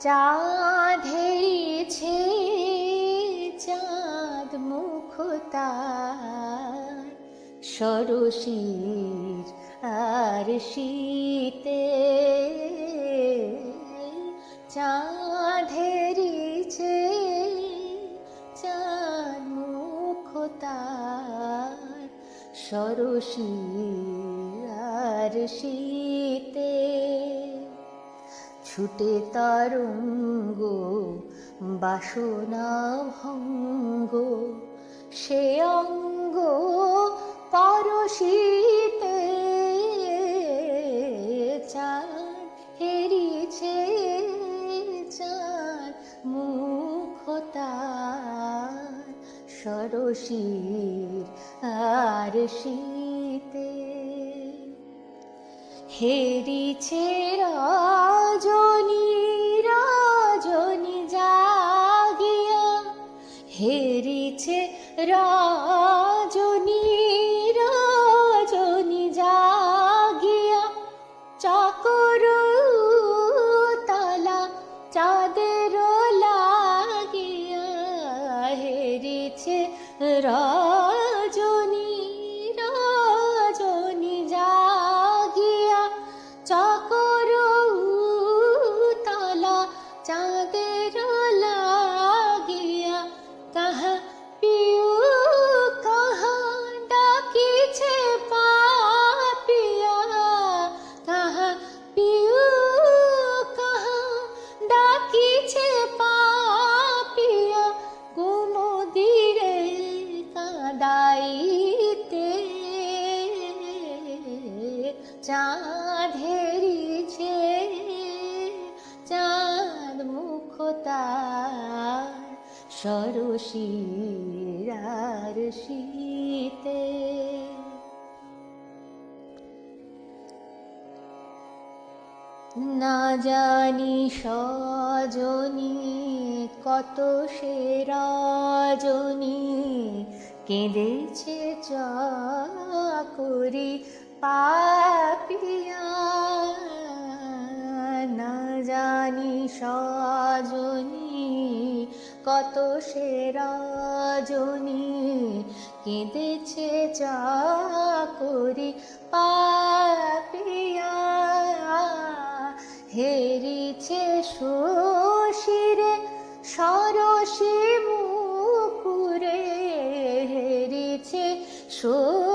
চাঁধেছে চাঁদ মুখতার। সরসীর আর শীতে চাঁধেরিছে চাঁদ মুখতার। সরসীর আর শীতে ছুটে তরঙ্গ বাসনা ভঙ্গ। সে অঙ্গ পরশীতে চাঁদ হেরিছে চাঁদ মুখতার সরসীর আর হেরিছে রজনী রজনী জাগিয়া হেরিছে রজনী চাঁধেরিছে চাঁদ মুখতার সরসীরার শীতে। না জানি সজনী কত সে রজনী কেঁদেছে চাকরি পাপিয়া, না জানি সজনী কত সে রজনী। কেঁদেছে চাকরি পাপিয়া, হেরিছে শশিরে সরসী মুকুরে, হেরিছে শশিরে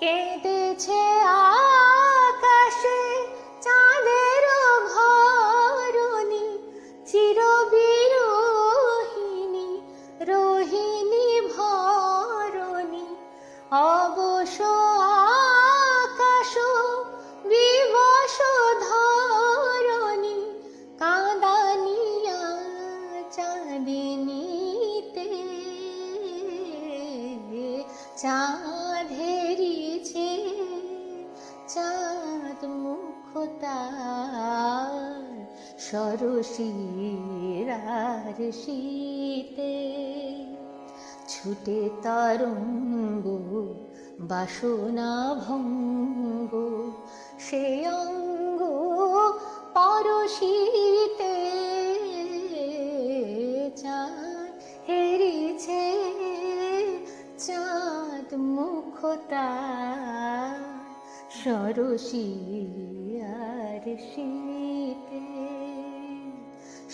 কেঁদেছে আকাশে চাঁদের ভরণী চিরবিরোহিণী রোহিণী ভরণী। অবশ আকাশ বিবশ ধরণী কাঁদানিয়া চাঁদিনীতে চাঁধেরিছে সরসীরার শীতে ছুটে তরঙ্গ বাসনা ভঙ্গ সে অঙ্গ পরশীতে চাঁদ হেরিছে, চাঁদ মুখতার সরসিয়ার শীতে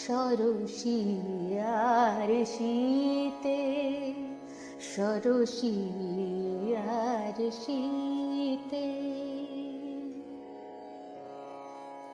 সরসিয়ার শীতে সরসিয়ার শীতে।